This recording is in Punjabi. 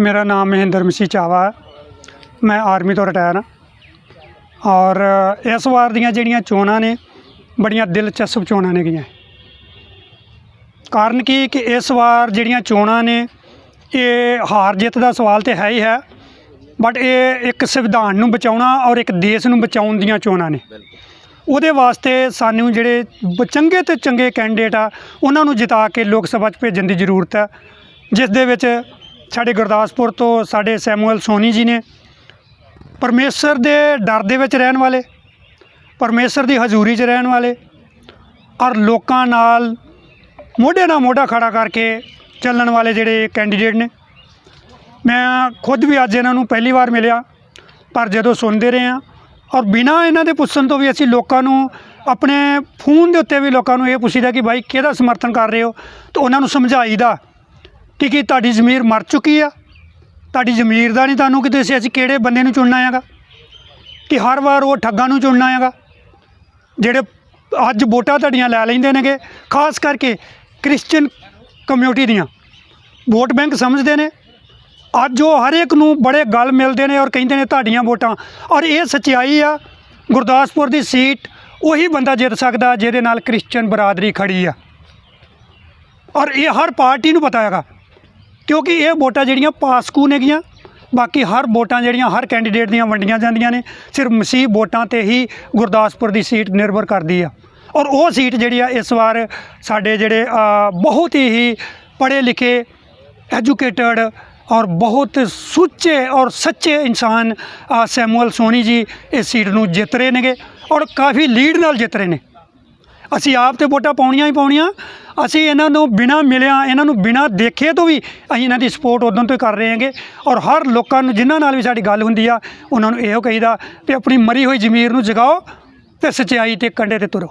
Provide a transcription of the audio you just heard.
ਮੇਰਾ ਨਾਮ ਮਹਿੰਦਰ ਮਸੀਹ ਚਾਵਾ ਹੈ। ਮੈਂ ਆਰਮੀ ਤੋਂ ਰਿਟਾਇਰ ਹਾਂ। ਔਰ ਇਸ ਵਾਰ ਦੀਆਂ ਜਿਹੜੀਆਂ ਚੋਣਾਂ ਨੇ, ਬੜੀਆਂ ਦਿਲਚਸਪ ਚੋਣਾਂ ਨੇ ਗਈਆਂ। ਕਾਰਨ ਕੀ ਕਿ ਇਸ ਵਾਰ ਜਿਹੜੀਆਂ ਚੋਣਾਂ ਨੇ, ਇਹ ਹਾਰ ਜਿੱਤ ਦਾ ਸਵਾਲ ਤੇ ਹੈ ਹੀ ਹੈ। ਬਟ ਇਹ ਇੱਕ ਸੰਵਿਧਾਨ ਨੂੰ ਬਚਾਉਣਾ ਔਰ ਇੱਕ ਦੇਸ਼ ਨੂੰ ਬਚਾਉਣ ਦੀਆਂ ਚੋਣਾਂ ਨੇ। ਉਹਦੇ ਵਾਸਤੇ ਸਾਨੂੰ ਜਿਹੜੇ ਬ- ਚੰਗੇ ਤੇ ਚੰਗੇ ਕੈਂਡੀਡੇਟ ਆ, ਉਹਨਾਂ ਨੂੰ ਜਿਤਾ ਕੇ ਲੋਕ ਸਭਾ 'ਚ ਭੇਜਣ ਦੀ ਜ਼ਰੂਰਤ ਹੈ। ਜਿਸ ਦੇ ਵਿੱਚ ਸਾਡੇ ਗੁਰਦਾਸਪੁਰ ਤੋਂ ਸਾਡੇ ਸੈਮੂਅਲ ਸੋਨੀ ਜੀ ਨੇ। ਪਰਮੇਸ਼ਰ ਦੇ ਡਰ ਦੇ ਵਿੱਚ ਰਹਿਣ ਵਾਲੇ, ਪਰਮੇਸ਼ਰ ਦੀ ਹਜ਼ੂਰੀ 'ਚ ਰਹਿਣ ਵਾਲੇ, ਔਰ ਲੋਕਾਂ ਨਾਲ ਮੋਢੇ ਨਾਲ ਮੋਢਾ ਖੜਾ ਕਰਕੇ ਚੱਲਣ ਵਾਲੇ ਜਿਹੜੇ ਕੈਂਡੀਡੇਟ ਨੇ। ਮੈਂ ਖੁਦ ਵੀ ਅੱਜ ਇਹਨਾਂ ਨੂੰ ਪਹਿਲੀ ਵਾਰ ਮਿਲਿਆ, ਪਰ ਜਦੋਂ ਸੁਣਦੇ ਰਹੇ ਹਾਂ, ਔਰ ਬਿਨਾਂ ਇਹਨਾਂ ਦੇ ਪੁੱਛਣ ਤੋਂ ਵੀ ਅਸੀਂ ਲੋਕਾਂ ਨੂੰ ਆਪਣੇ ਫੋਨ ਦੇ ਉੱਤੇ ਵੀ ਲੋਕਾਂ ਨੂੰ ਇਹ ਪੁੱਛੀਦਾ ਕਿ ਭਾਈ ਕਿਹਦਾ ਸਮਰਥਨ ਕਰ ਰਹੇ ਹੋ, ਤਾਂ ਉਹਨਾਂ ਨੂੰ ਸਮਝਾਈਦਾ। ਕਿ ਕੀ ਤੁਹਾਡੀ ਜ਼ਮੀਰ ਮਰ ਚੁੱਕੀ ਆ? ਤੁਹਾਡੀ ਜ਼ਮੀਰ ਦਾ ਨਹੀਂ ਤੁਹਾਨੂੰ ਕਿ ਤੁਸੀਂ ਅਸੀਂ ਕਿਹੜੇ ਬੰਦੇ ਨੂੰ ਚੁਣਨਾ ਹੈਗਾ? ਕਿ ਹਰ ਵਾਰ ਉਹ ਠੱਗਾਂ ਨੂੰ ਚੁਣਨਾ ਹੈਗਾ? ਜਿਹੜੇ ਅੱਜ ਵੋਟਾਂ ਤੁਹਾਡੀਆਂ ਲੈ ਲੈਂਦੇ ਨੇਗੇ, ਖਾਸ ਕਰਕੇ ਕ੍ਰਿਸਚੀਅਨ ਕਮਿਊਨਿਟੀ ਦੀਆਂ। ਵੋਟ ਬੈਂਕ ਸਮਝਦੇ ਨੇ। ਅੱਜ ਉਹ ਹਰ ਇੱਕ ਨੂੰ ਬੜੇ ਗੱਲ ਮਿਲਦੇ ਨੇ ਔਰ ਕਹਿੰਦੇ ਨੇ ਤੁਹਾਡੀਆਂ ਵੋਟਾਂ। ਔਰ ਇਹ ਸੱਚਾਈ ਆ, ਗੁਰਦਾਸਪੁਰ ਦੀ ਸੀਟ ਉਹੀ ਬੰਦਾ ਜਿੱਤ ਸਕਦਾ ਜਿਹਦੇ ਨਾਲ ਕ੍ਰਿਸਚੀਅਨ ਬਰਾਦਰੀ ਖੜੀ ਆ। ਔਰ ਇਹ ਹਰ ਪਾਰਟੀ ਨੂੰ ਪਤਾ ਹੈਗਾ। ਕਿਉਂਕਿ ਇਹ ਵੋਟਾਂ ਜਿਹੜੀਆਂ ਪਾਸਕੂ ਨੇਗੀਆਂ ਬਾਕੀ ਹਰ ਵੋਟਾਂ ਜਿਹੜੀਆਂ ਹਰ ਕੈਂਡੀਡੇਟ ਦੀਆਂ ਵੰਡੀਆਂ ਜਾਂਦੀਆਂ ਨੇ। ਸਿਰਫ ਮਸੀਹ ਵੋਟਾਂ ਤੇ ਹੀ ਗੁਰਦਾਸਪੁਰ ਦੀ ਸੀਟ ਨਿਰਭਰ ਕਰਦੀ ਆ। ਔਰ ਉਹ ਸੀਟ ਜਿਹੜੀ ਆ ਇਸ ਵਾਰ ਸਾਡੇ ਜਿਹੜੇ ਬਹੁਤ ਹੀ ਪੜ੍ਹੇ ਲਿਖੇ ਐਜੂਕੇਟਡ ਔਰ ਬਹੁਤ ਸੁੱਚੇ ਔਰ ਸੱਚੇ ਇਨਸਾਨ ਅ, ਸੈਮੂਅਲ ਸੋਨੀ ਜੀ ਇਸ ਸੀਟ ਨੂੰ ਜਿੱਤ ਰਹੇ ਨੇਗੇ। ਔਰ ਕਾਫੀ ਲੀਡ ਨਾਲ ਜਿੱਤ ਰਹੇ ਨੇ। ਅਸੀਂ ਆਪ ਤੇ ਵੋਟਾਂ ਪਾਉਣੀਆਂ ਹੀ ਪਾਉਣੀਆਂ। ਅਸੀਂ ਇਹਨਾਂ ਨੂੰ ਬਿਨਾ ਮਿਲਿਆ, ਇਹਨਾਂ ਨੂੰ ਬਿਨਾ ਦੇਖੇ ਤੋਂ ਵੀ ਅਸੀਂ ਇਹਨਾਂ ਦੀ ਸਪੋਰਟ ਉਦੋਂ ਤੋਂ ਹੀ ਕਰ ਰਹੇ ਹਾਂਗੇ। ਔਰ ਹਰ ਲੋਕਾਂ ਨੂੰ ਜਿਨ੍ਹਾਂ ਨਾਲ ਵੀ ਸਾਡੀ ਗੱਲ ਹੁੰਦੀ ਆ, ਉਹਨਾਂ ਨੂੰ ਇਹੋ ਕਹੀਦਾ ਕਿ ਆਪਣੀ ਮਰੀ ਹੋਈ ਜ਼ਮੀਰ ਨੂੰ ਜਗਾਓ ਤੇ ਸੱਚਾਈ ਤੇ ਕੰਡੇ ਤੇ ਤੁਰੋ।